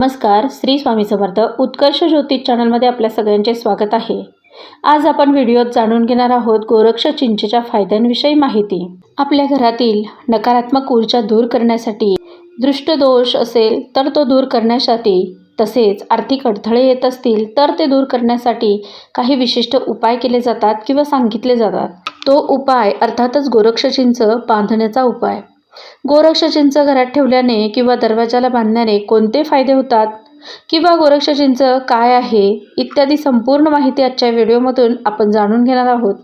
नमस्कार श्री स्वामी समर्थ उत्कर्ष ज्योतिष चॅनलमध्ये आपल्या सगळ्यांचे स्वागत आहे. आज आपण व्हिडिओत जाणून घेणार आहोत गोरक्ष चिंचेच्या फायद्यांविषयी माहिती. आपल्या घरातील नकारात्मक ऊर्जा दूर करण्यासाठी दृष्टदोष असेल तर तो दूर करण्यासाठी तसेच आर्थिक अडथळे येत असतील तर ते दूर करण्यासाठी काही विशिष्ट उपाय केले जातात किंवा सांगितले जातात. तो उपाय अर्थातच गोरक्ष चिंच बांधण्याचा उपाय. गोरक्ष चिंच घरात ठेवल्याने किंवा दरवाजाला बांधण्याने कोणते फायदे होतात? किंवा गोरक्षचिंच काय आहे इत्यादी संपूर्ण माहिती आजच्या व्हिडिओमधून आपण जाणून घेणार आहोत.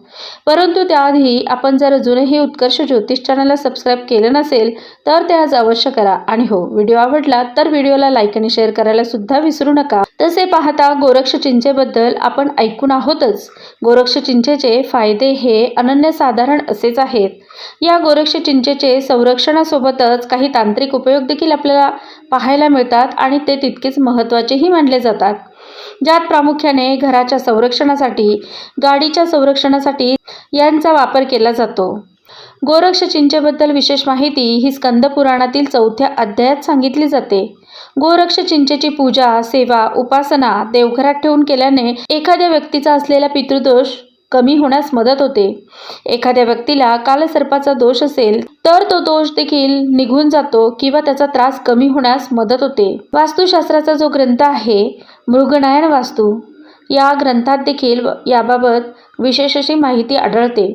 परंतु त्याआधी आपण जर अजूनही उत्कर्ष ज्योतिष चॅनलला सबस्क्राईब केलं नसेल तर ते आज अवश्य करा. आणि हो व्हिडिओ आवडला तर व्हिडिओला लाईक आणि शेअर करायला सुद्धा विसरू नका. तसे पाहता गोरक्ष चिंचेबद्दल आपण ऐकून आहोतच. गोरक्ष चिंचेचे फायदे हे अनन्यसाधारण असेच आहेत. या गोरक्ष चिंचेचे संरक्षणासोबतच काही तांत्रिक उपयोग देखील आपल्याला पाहायला मिळतात आणि ते तितकेच महत्त्वाचेही मानले जातात. ज्यात प्रामुख्याने घराच्या संरक्षणासाठी गाडीच्या संरक्षणासाठी यांचा वापर केला जातो. गोरक्ष चिंचेबद्दल विशेष माहिती ही स्कंद पुराणातील चौथ्या अध्यायात सांगितली जाते. गोरक्ष चिंचेची पूजा सेवा उपासना देवघरात ठेवून केल्याने एखाद्या व्यक्तीचा असलेला पितृदोष कमी होण्यास मदत होते. एखाद्या व्यक्तीला कालसर्पाचा दोष असेल तर तो दोष देखील निघून जातो किंवा त्याचा त्रास कमी होण्यास मदत होते. वास्तुशास्त्राचा जो ग्रंथ आहे मृगनायन वास्तू या ग्रंथात देखील याबाबत विशेष अशी माहिती आढळते.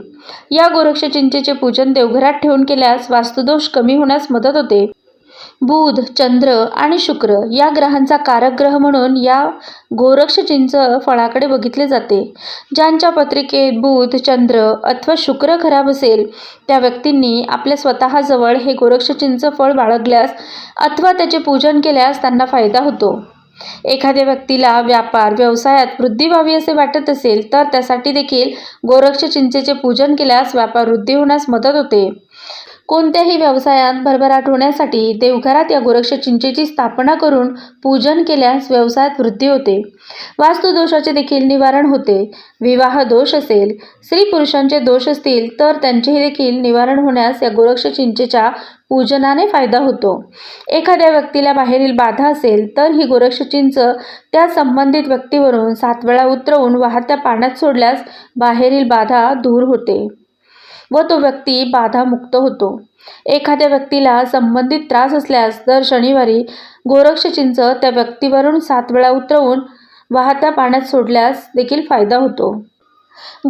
या गोरक्ष चिंचेचे पूजन देवघरात ठेवून केल्यास वास्तुदोष कमी होण्यास मदत होते. बुध चंद्र आणि शुक्र या ग्रहांचा कारक ग्रह म्हणून या गोरक्ष चिंच फळाकडे बघितले जाते. ज्यांच्या पत्रिकेत बुध चंद्र अथवा शुक्र खराब असेल त्या व्यक्तींनी आपल्या स्वतःजवळ हे गोरक्ष चिंच फळ बाळगल्यास अथवा त्याचे पूजन केल्यास त्यांना फायदा होतो. एखाद्या व्यक्तीला व्यापार व्यवसायात वृद्धी व्हावी असे वाटत असेल तर त्यासाठी देखील गोरक्ष चिंचेचे पूजन केल्यास व्यापार वृद्धी होण्यास मदत होते. कोणत्याही व्यवसायात भरभराट होण्यासाठी देवघरात या गोरक्ष चिंचेची स्थापना करून पूजन केल्यास व्यवसायात वृद्धी होते. वास्तुदोषाचे देखील निवारण होते. विवाह दोष असेल स्त्री पुरुषांचे दोष असतील तर त्यांचेही देखील निवारण होण्यास या गोरक्ष चिंचेच्या पूजनाने फायदा होतो. एखाद्या व्यक्तीला बाहेरील बाधा असेल तर ही गोरक्ष चिंच त्या संबंधित व्यक्तीवरून सात वेळा उतरवून वाहत्या पाण्यात सोडल्यास बाहेरील बाधा दूर होते. व तो व्यक्ती बाधामुक्त होतो. एखाद्या व्यक्तीला संबंधित त्रास असल्यास दर शनिवारी गोरक्ष चिंच त्या व्यक्तीवरून सात वेळा उतरवून वाहत्या पाण्यात सोडल्यास देखील फायदा होतो.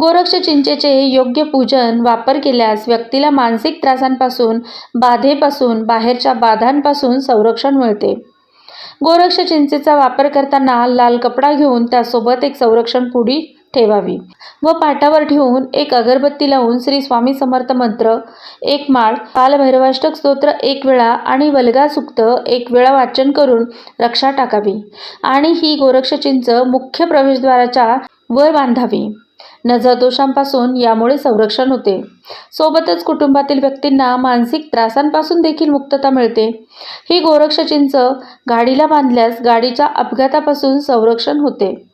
गोरक्ष चिंचेचे योग्य पूजन वापर केल्यास व्यक्तीला मानसिक त्रासांपासून बाधेपासून बाहेरच्या बाधांपासून संरक्षण मिळते. गोरक्ष चिंचेचा वापर करताना लाल कपडा घेऊन त्यासोबत एक संरक्षण पुडी ठेवावी. व पाटावर ठेवून एक अगरबत्ती लावून श्री स्वामी समर्थ मंत्र एक माळ कालभैरवाष्टक स्तोत्र एक वेळा आणि वल्गा सुक्त एक वेळा वाचन करून रक्षा टाकावी. आणि ही गोरक्ष चिंच मुख्य प्रवेशद्वाराच्या वर बांधावी. नजर दोषांपासून यामुळे संरक्षण होते. सोबतच कुटुंबातील व्यक्तींना मानसिक त्रासांपासून देखील मुक्तता मिळते. ही गोरक्ष चिंच गाडीला बांधल्यास गाडीच्या अपघातापासून संरक्षण होते.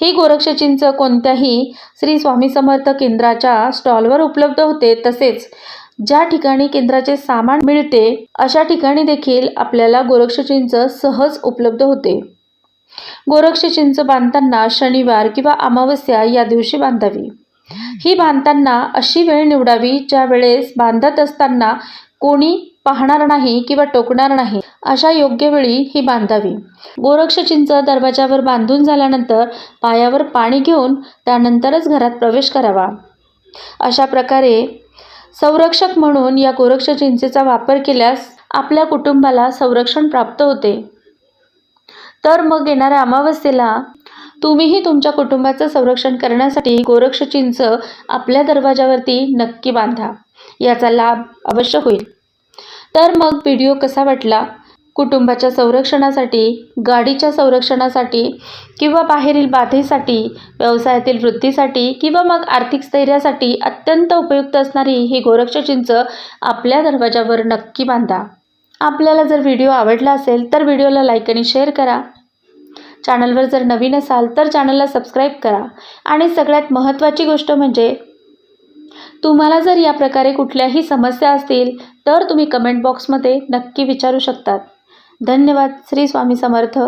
ही गोरक्ष चिंच कोणत्याही श्री स्वामी समर्थ केंद्राच्या स्टॉलवर उपलब्ध होते. तसेच ज्या ठिकाणी केंद्राचे सामान मिळते अशा ठिकाणी देखील आपल्याला गोरक्ष चिंच सहज उपलब्ध होते. गोरक्ष चिंच बांधताना शनिवार किंवा अमावस्या या दिवशी बांधावी. ही बांधताना अशी वेळ निवडावी ज्या वेळेस बांधत असताना कोणी पाहणार नाही किंवा टोकणार नाही अशा योग्य वेळी ही बांधावी. गोरक्ष चिंच दरवाजावर बांधून झाल्यानंतर पायावर पाणी घेऊन त्यानंतरच घरात प्रवेश करावा. अशा प्रकारे संरक्षक म्हणून या गोरक्ष चिंचेचा वापर केल्यास आपल्या कुटुंबाला संरक्षण प्राप्त होते. तर मग येणाऱ्या अमावस्येला तुम्हीही तुमच्या कुटुंबाचं संरक्षण करण्यासाठी गोरक्ष चिंच आपल्या दरवाजावरती नक्की बांधा. याचा लाभ अवश्य होईल. तर मग व्हिडिओ कसा वाटला? कुटुंबाच्या संरक्षणासाठी गाडीच्या संरक्षणासाठी किंवा बाहेरील बाधेसाठी व्यवसायातील वृद्धीसाठी किंवा मग आर्थिक स्थैर्यासाठी अत्यंत उपयुक्त असणारी ही गोरक्ष चिंच आपल्या दरवाजावर नक्की बांधा. आपल्याला जर व्हिडिओ आवडला असेल तर व्हिडिओला लाईक आणि शेअर करा. चॅनलवर जर नवीन असाल तर चॅनलला सबस्क्राईब करा. आणि सगळ्यात महत्त्वाची गोष्ट म्हणजे तुम्हाला जर या प्रकारे कुठल्याही समस्या असतील तर तुम्ही कमेंट बॉक्समध्ये नक्की विचारू शकतात. धन्यवाद. श्री स्वामी समर्थ.